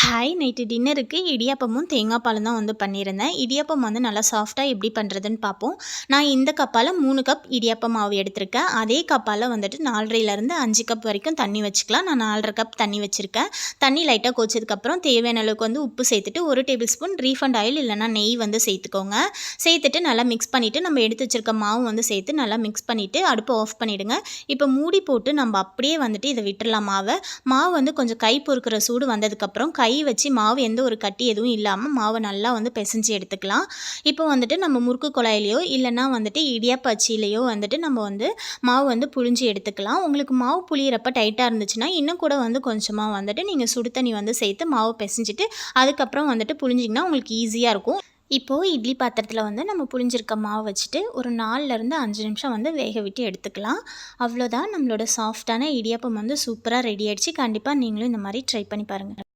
Hi night டின்னருக்கு இடியாப்பமும் தேங்காய் பாலும் தான் வந்து பண்ணியிருந்தேன். இடியாப்பம் வந்து நல்லா சாஃப்டாக எப்படி பண்ணுறதுன்னு பார்ப்போம் நான் இந்த கப்பால் மூணு கப் இடியாப்பம் மாவு எடுத்திருக்கேன். அதே கப்பால் வந்துட்டு நாலரைலேருந்து அஞ்சு கப் வரைக்கும் தண்ணி வச்சுக்கலாம். நான் நாலரை கப் தண்ணி வச்சுருக்கேன். தண்ணி லைட்டாக கொச்சதுக்கப்புறம் தேவையான அளவுக்கு வந்து உப்பு சேர்த்துட்டு ஒரு டேபிள் ஸ்பூன் ரீஃபண்ட் ஆயில் இல்லைனா நெய் வந்து சேர்த்துக்கோங்க. சேர்த்துட்டு நல்லா மிக்ஸ் பண்ணிவிட்டு நம்ம எடுத்து வச்சுருக்க மாவு வந்து சேர்த்து நல்லா மிக்ஸ் பண்ணிவிட்டு அடுப்பை ஆஃப் பண்ணிவிடுங்க இப்போ மூடி போட்டு நம்ம அப்படியே வந்துட்டு இதை விட்டுடலாம் மாவை. மாவு வந்து கொஞ்சம் கை பொறுக்கிற சூடு வந்ததுக்கப்புறம் கை வச்சு மாவு எந்த ஒரு கட்டி எதுவும் இல்லாமல் மாவை நல்லா வந்து பிசைஞ்சு எடுத்துக்கலாம். இப்போ வந்துட்டு நம்ம முறுக்கு குழாயிலையோ இல்லைன்னா வந்துட்டு இடியாப்ப அச்சிலையோ வந்துட்டு நம்ம வந்து மாவு வந்து புழிஞ்சு எடுத்துக்கலாம். உங்களுக்கு மாவு புளியிறப்ப டைட்டாக இருந்துச்சுன்னா இன்னும் கூட வந்து கொஞ்சமாக வந்துட்டு நீங்கள் சுடு தண்ணி வந்து சேர்த்து மாவு பிசைஞ்சிட்டு அதுக்கப்புறம் வந்துட்டு புழிஞ்சிங்கன்னா உங்களுக்கு ஈஸியாக இருக்கும். இப்போது இட்லி பாத்திரத்தில் வந்து நம்ம புளிஞ்சிருக்க மாவு வச்சுட்டு ஒரு நாலுலேருந்து அஞ்சு நிமிஷம் வந்து வேக விட்டு எடுத்துக்கலாம். அவ்வளோதான் நம்மளோட சாஃப்டான இடியாப்பம் வந்து சூப்பராக ரெடி ஆகிடுச்சு கண்டிப்பாக நீங்களும் இந்த மாதிரி ட்ரை பண்ணி பாருங்கள்